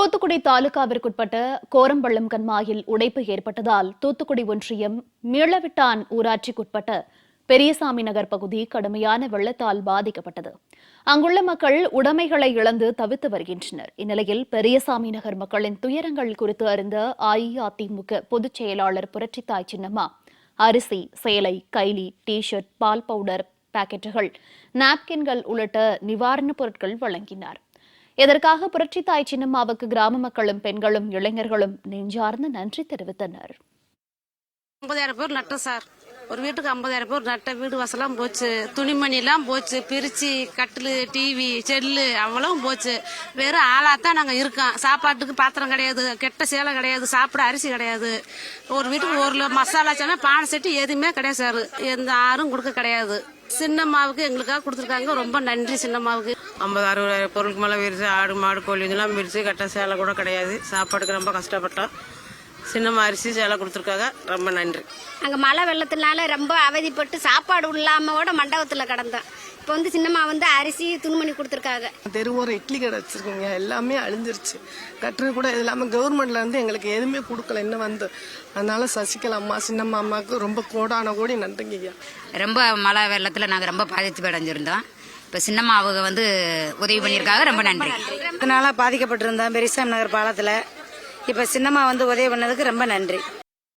தூத்துக்குடி தாலுகாவிற்குட்பட்ட கோரம்பள்ளம் கண்மாயில் உடைப்பு ஏற்பட்டதால் தூத்துக்குடி ஒன்றியம் மீளவிட்டான் ஊராட்சிக்குட்பட்ட பெரியசாமி நகர் பகுதி கடுமையான வெள்ளத்தால் பாதிக்கப்பட்டது. அங்குள்ள மக்கள் உடைமைகளை இழந்து தவித்து வருகின்றனர். இந்நிலையில் பெரியசாமி நகர் மக்களின் துயரங்கள் குறித்து அறிந்த அஇஅதிமுக பொதுச் செயலாளர் புரட்சித்தாய் சின்னம்மா அரிசி சேலை கைலி டி ஷர்ட் பால் பவுடர் பாக்கெட்டுகள் நாப்கின்கள் உள்ளிட்ட நிவாரணப் பொருட்கள் வழங்கினார். இதற்காக புரட்சித்தாய் சின்னம்மாவுக்கு கிராம மக்களும் பெண்களும் இளைஞர்களும் நெஞ்சார்ந்து நன்றி தெரிவித்தனர். ஒன்பதாயிரம் பேர் நட்டோம் சார். ஒரு வீட்டுக்கு ஐம்பதாயிரம் பேர் நட்ட வீடு வசலாம் போச்சு. துணிமணிலாம் போச்சு. பிரிச்சு கட்டில் டிவி செல்லு அவ்வளவும் போச்சு. வெறும் ஆளாத்தான் நாங்கள் இருக்கோம். சாப்பாட்டுக்கு பாத்திரம் கிடையாது கெட்ட சேலை கிடையாது சாப்பிட அரிசி கிடையாது. ஒரு வீட்டுக்கு ஒரு மசாலா சேனை பானை செட்டு எதுவுமே கிடையாது சார். எந்த ஆறும் கொடுக்க கிடையாது. சின்னம்மாவுக்கு எங்களுக்காக கொடுத்துருக்காங்க. ரொம்ப நன்றி சின்னம்மாவுக்கு. ஐம்பது அறுபதாயிரம் பொருளுக்கு மேலே விரிச்சு ஆடு மாடு கோழி இதெல்லாம் விரிச்சு கட்ட சேலை கூட கிடையாது. சாப்பாடுக்கு ரொம்ப கஷ்டப்பட்டோம். சின்னம்மா அரிசி சேலை கொடுத்துருக்காங்க. ரொம்ப நன்றி. அங்கே மழை வெள்ளத்தினால ரொம்ப அவதிப்பட்டு சாப்பாடு இல்லாமோட மண்டபத்தில் கிடந்தோம் இப்போ வந்து சின்னம்மா வந்து அரிசி துணிமணி கொடுத்துருக்காங்க. தெருவோரம் இட்லி கடை வச்சிருக்கோங்க. எல்லாமே அழிஞ்சிருச்சு. கட்டுறது கூட இது இல்லாமல் கவர்மெண்ட்ல இருந்து எங்களுக்கு எதுவுமே கொடுக்கல. இன்னும் வந்து அதனால சசிகலா அம்மா சின்னம்மா அம்மாவுக்கு ரொம்ப கோடான கோடி நன்றிங்க ஐயா. ரொம்ப மழை வெள்ளத்தில் நாங்கள் ரொம்ப பாதித்து அடைஞ்சிருந்தோம். இப்போ சின்னம்மா அவங்க வந்து உதவி பண்ணியிருக்காங்க. ரொம்ப நன்றி. இதனால பாதிக்கப்பட்டிருந்தோம். பெரியசாமி நகர் பாலத்தில். இப்போ சின்னம்மா வந்து உதவி பண்ணதுக்கு ரொம்ப நன்றி.